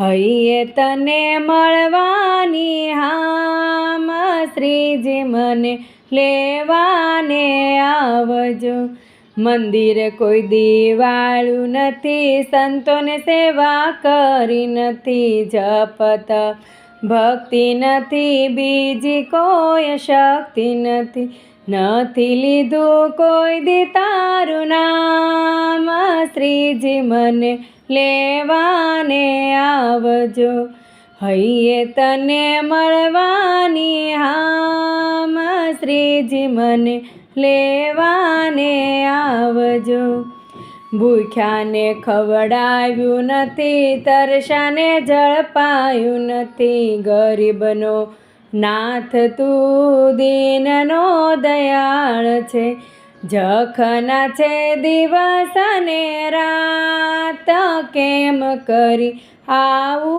હૈયે તને મળવાની હામ શ્રીજી મને લેવાને આવજો. મંદિર કોઈ દિવાળું નથી, સંતોને સેવા કરી નથી જપત. ભક્તિ નથી, બીજી કોઈ શક્તિ નથી. નથી લીધું કોઈ દી તારું નામ. શ્રીજી મને લેવાને આવજો. હૈયે તને મળવાની હામ શ્રીજી મને લેવાને આવજો. ભૂખ્યાને ખવડાવ્યું નથી, તરસાને ઝડપાયું નથી. ગરીબનો નાથ તું દીનનો દયાળ છે. જખના છે દિવસ ને રાત કેમ કરી આવું?